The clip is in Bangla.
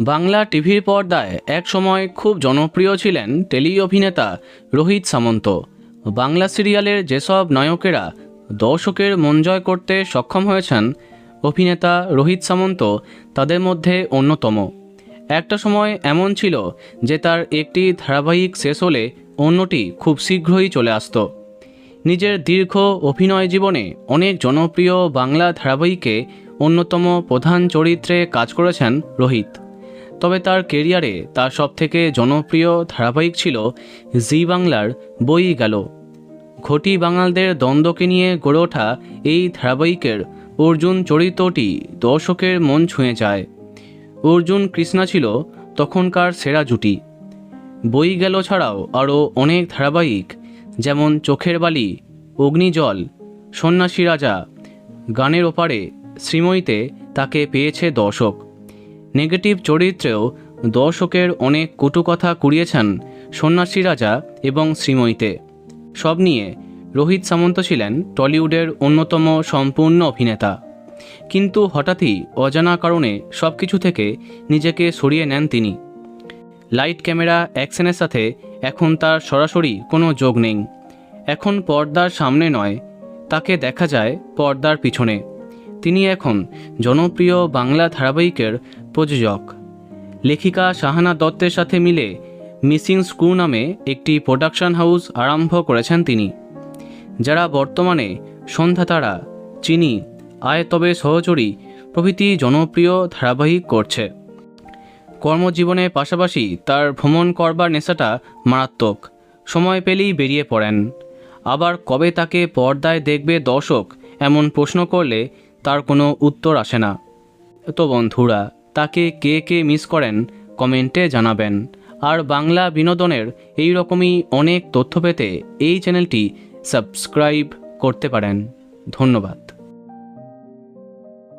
বাংলা টিভির পর্দায় এক সময় খুব জনপ্রিয় ছিলেন টেলি অভিনেতা রোহিত সামন্ত। বাংলা সিরিয়ালের যেসব নায়কেরা দর্শকের মন জয় করতে সক্ষম হয়েছেন, অভিনেতা রোহিত সামন্ত তাদের মধ্যে অন্যতম। একটা সময় এমন ছিল যে তার একটি ধারাবাহিক শেষ হলে অন্যটি খুব শীঘ্রই চলে আসতো। নিজের দীর্ঘ অভিনয় জীবনে অনেক জনপ্রিয় বাংলা ধারাবাহিকে অন্যতম প্রধান চরিত্রে কাজ করেছেন রোহিত। তবে তার কেরিয়ারে তার সবথেকে জনপ্রিয় ধারাবাহিক ছিল জি বাংলার বই গেল। ঘটি বাঙালদের দ্বন্দ্বকে নিয়ে গড়ে ওঠা এই ধারাবাহিকের অর্জুন চরিত্রটি দর্শকের মন ছুঁয়ে যায়। অর্জুন কৃষ্ণা ছিল তখনকার সেরা জুটি। বই গেল ছাড়াও আরও অনেক ধারাবাহিক, যেমন চোখের বালি, অগ্নিজল, সন্ন্যাসী রাজা, গানের ওপারে শ্রীময়ীতে তাকে পেয়েছে দর্শক। নেগেটিভ চরিত্রেও দর্শকের অনেক কটু কথা কুড়িয়েছেন সন্ন্যাসী রাজা এবং শ্রীময়ীতে। সব নিয়ে রোহিত সামন্ত ছিলেন টলিউডের অন্যতম সম্পূর্ণ অভিনেতা। কিন্তু হঠাৎই অজানা কারণে সব কিছু থেকে নিজেকে সরিয়ে নেন তিনি। লাইট ক্যামেরা অ্যাকশনের সাথে এখন তার সরাসরি কোনো যোগ নেই। এখন পর্দার সামনে নয়, তাকে দেখা যায় পর্দার পিছনে। তিনি এখন জনপ্রিয় বাংলা ধারাবাহিকের প্রযোজক। লেখিকা শাহানা দত্তের সাথে মিলে মিসিং স্ক্রু নামে একটি প্রোডাকশন হাউস আরম্ভ করেছেন তিনি। যারা বর্তমানে সন্ধ্যাতারা চিনি, আয় তবে সহচরী প্রভৃতি জনপ্রিয় ধারাবাহিক করছে। কর্মজীবনের পাশাপাশি তার ভ্রমণ করবার নেশাটা মারাত্মক। সময় পেলেই বেরিয়ে পড়েন। আবার কবে তাকে পর্দায় দেখবে দর্শক এমন প্রশ্ন করলে তার কোনো উত্তর আসে না। তো বন্ধুরা, তাকে কে কে মিস করেন, কমেন্টে জানাবেন। আর বাংলা বিনোদনের এই রকমই অনেক তথ্য পেতে এই চ্যানেলটি সাবস্ক্রাইব করতে পারেন। ধন্যবাদ।